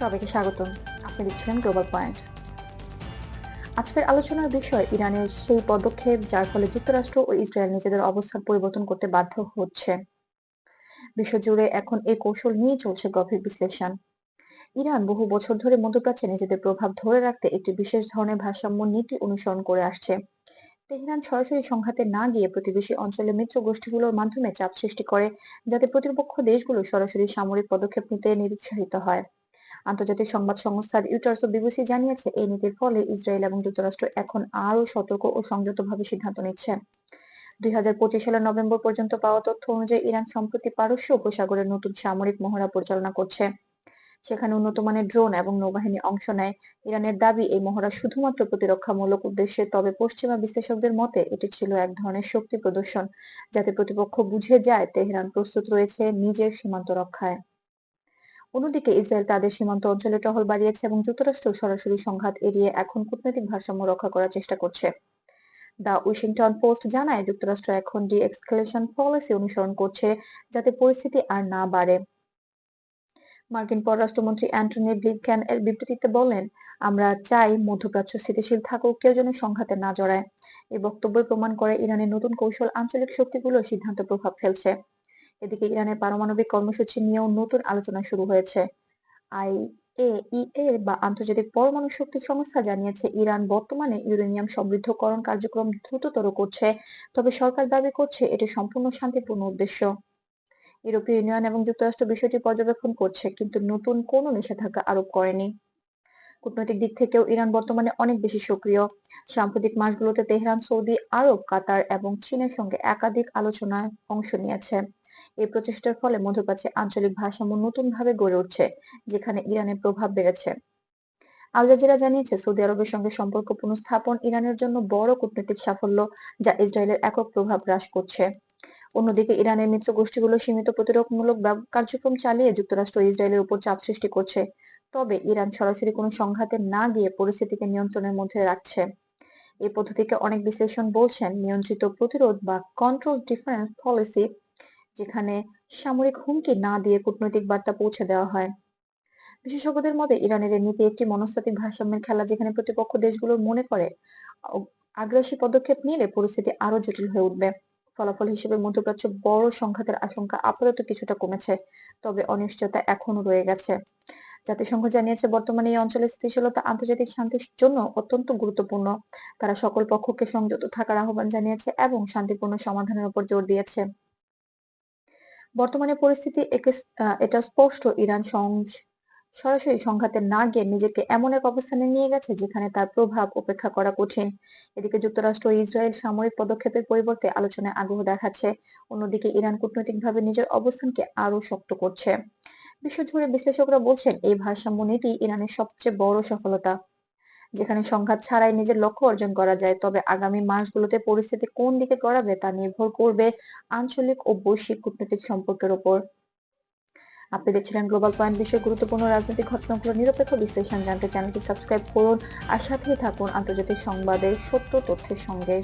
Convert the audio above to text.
সবাইকে স্বাগতম। আপনি দেখছিলেন গ্লোবাল পয়েন্ট আজকের আলোচনার বিষয় ইরানের সেই পদক্ষেপ যার ফলে যুক্তরাষ্ট্র ও ইসরায়েল নিজেদের অবস্থান পরিবর্তন করতে বাধ্য হচ্ছে। বিশ্বজুড়ে এখন এই কৌশল নিয়ে চলছে গভীর বিশ্লেষণ। ইরান বহু বছর ধরে মধ্যপ্রাচ্যে নিজেদের প্রভাব ধরে রাখতে একটি বিশেষ ধরনের ভারসাম্য নীতি অনুসরণ করে আসছে। তেহরান সরাসরি সংঘাতে না গিয়ে প্রতিবেশী অঞ্চলে মিত্র গোষ্ঠীগুলোর মাধ্যমে চাপ সৃষ্টি করে, যাতে প্রতিপক্ষ দেশগুলো সরাসরি সামরিক পদক্ষেপ নিতে নিরুৎসাহিত হয়। আন্তর্জাতিক সংবাদ সংস্থার ইউটার্স ও বিবিসি জানিয়েছে, এই নীতির ফলে ইসরায়েল এবং যুক্তরাষ্ট্র এখন আরও সতর্ক ও সংযতভাবে সিদ্ধান্ত নিচ্ছে। দুই হাজার পঁচিশ সালের নভেম্বর পর্যন্ত পাওয়া তথ্য অনুযায়ী ইরান সম্প্রতি পারস্য উপসাগরের নতুন সামরিক মহড়া পরিচালনা করছে। সেখানে উন্নত মানের ড্রোন এবং নৌবাহিনী অংশ নেয়। ইরানের দাবি, এই মহড়া শুধুমাত্র প্রতিরক্ষামূলক উদ্দেশ্যে, তবে পশ্চিমা বিশ্লেষকদের মতে এটি ছিল এক ধরনের শক্তি প্রদর্শন, যাতে প্রতিপক্ষ বুঝে যায় তেহরান প্রস্তুত রয়েছে নিজের সীমান্ত রক্ষায়। অন্যদিকে ইসরায়েল তাদের সীমান্ত অঞ্চলে টহল বাড়িয়েছে এবং যুক্তরাষ্ট্র সরাসরি সংঘাত এড়িয়ে এখন কূটনৈতিক ভারসাম্য রক্ষা করার চেষ্টা করছে। দ্য ওয়াশিংটন পোস্ট জানায়, যুক্তরাষ্ট্র এখন ডি এক্সকেলেশন পলিসি অনুসরণ করছে যাতে পরিস্থিতি আর না বাড়ে। মার্কিন পররাষ্ট্রমন্ত্রী অ্যান্টনি ব্লিংকেন এর বিবৃতিতে বলেন, আমরা চাই মধ্যপ্রাচ্য স্থিতিশীল থাকুক, কেউ যেন সংঘাতে না জড়ায়। এই বক্তব্য প্রমাণ করে ইরানের নতুন কৌশল আঞ্চলিক শক্তিগুলোর সিদ্ধান্ত প্রভাব ফেলছে। এদিকে ইরানের পারমাণবিক কর্মসূচি নিয়েও নতুন আলোচনা শুরু হয়েছে। আই এ বা আন্তর্জাতিক পরমাণু শক্তি সংস্থা জানিয়েছে, ইরান বর্তমানে ইউরেনিয়াম সমৃদ্ধকরণ কার্যক্রম দ্রুততর করছে, তবে সরকার দাবি করছে এটি সম্পূর্ণ শান্তিপূর্ণ উদ্দেশ্য। ইউরোপীয় ইউনিয়ন এবং যুক্তরাষ্ট্র বিষয়টি পর্যবেক্ষণ করছে, কিন্তু নতুন কোনো নিষেধাজ্ঞা আরোপ করেনি। কূটনৈতিক দিক থেকেও ইরান বর্তমানে অনেক বেশি সক্রিয়। সাম্প্রতিক মাসগুলোতে তেহরান, সৌদি আরব, কাতার এবং চীনের সঙ্গে একাধিক আলোচনায় অংশ নিয়েছে। এই প্রচেষ্টার ফলে মধ্যপ্রাচ্যে আঞ্চলিক ভারসাম্য নতুনভাবে গড়ে উঠছে, যেখানে ইরানের প্রভাব বেড়েছে। আল জাজিরা জানিয়েছে, সৌদি আরবের সঙ্গে সম্পর্ক পুনঃস্থাপন ইরানের জন্য বড় কূটনৈতিক সাফল্য, যা ইসরায়েলের একক প্রভাব হ্রাস করছে। অন্যদিকে ইরানের মিত্র গোষ্ঠীগুলো সীমিত প্রতিরোধমূলক কার্যক্রম চালিয়ে যুক্তরাষ্ট্র ইসরায়েলের উপর চাপ সৃষ্টি করছে। তবে ইরান সরাসরি কোনো সংঘাতে না গিয়ে পরিস্থিতিকে নিয়ন্ত্রণের মধ্যে রাখছে। এই পদ্ধতিকে অনেক বিশ্লেষণ বলছেন নিয়ন্ত্রিত প্রতিরোধ বা কন্ট্রোল ডিফারেন্স পলিসি যেখানে সামরিক হুমকি না দিয়ে কূটনৈতিক বার্তা পৌঁছে দেওয়া হয়। বিশেষজ্ঞদের মতে, ইরানের নীতি একটি মনস্তাত্ত্বিক ভারসাম্যের খেলা যেখানে প্রতিপক্ষ দেশগুলো মনে করে, আগ্রাসী পদক্ষেপ নিলে পরিস্থিতি আরও জটিল হয়ে উঠবে। ফলাফল হিসেবে মধ্যপ্রাচ্য বড় সংঘাতের আশঙ্কা আপাতত কিছুটা কমেছে, তবে অনিশ্চয়তা এখনও রয়ে গেছে। জাতিসংঘ জানিয়েছে, বর্তমানে এই অঞ্চলের স্থিতিশীলতা, আন্তর্জাতিক শান্তির জন্য অত্যন্ত গুরুত্বপূর্ণ। তারা সকল পক্ষকে সংযত থাকার আহ্বান জানিয়েছে এবং শান্তিপূর্ণ সমাধানের উপর জোর দিয়েছে। বর্তমানে পরিস্থিতি এটা স্পষ্ট ইরান সরাসরি সংঘাতে না গিয়ে নিজেকে এমন এক অবস্থানে নিয়ে গেছে যেখানে তার প্রভাব উপেক্ষা করা কঠিন। এদিকে যুক্তরাষ্ট্র ও ইসরায়েল সামরিক পদক্ষেপের পরিবর্তে আলোচনায় আগ্রহ দেখাচ্ছে। অন্যদিকে ইরান কূটনৈতিকভাবে নিজের অবস্থানকে আরও শক্ত করছে। বিশ্বজুড়ে বিশ্লেষকরা বলছেন, এই ভারসাম্য নীতি ইরানের সবচেয়ে বড় সফলতা। যেখানে সংঘাত ছাড়াই নিজের লক্ষ্য অর্জন করা যায়, তবে আগামী মাসগুলোতে পরিস্থিতি কোন দিকে গড়াবে তা নির্ভর করবে আঞ্চলিক ও বৈশ্বিক কূটনৈতিক সম্পর্কের উপর আপনি দেখছিলেন গ্লোবাল পয়েন্ট বিষয়ে গুরুত্বপূর্ণ রাজনৈতিক ঘটনাগুলোর নিরপেক্ষ বিশ্লেষণ। জানতে চ্যানেলটি সাবস্ক্রাইব করুন আর সাথেই থাকুন আন্তর্জাতিক সংবাদের সত্য তথ্যের সঙ্গে।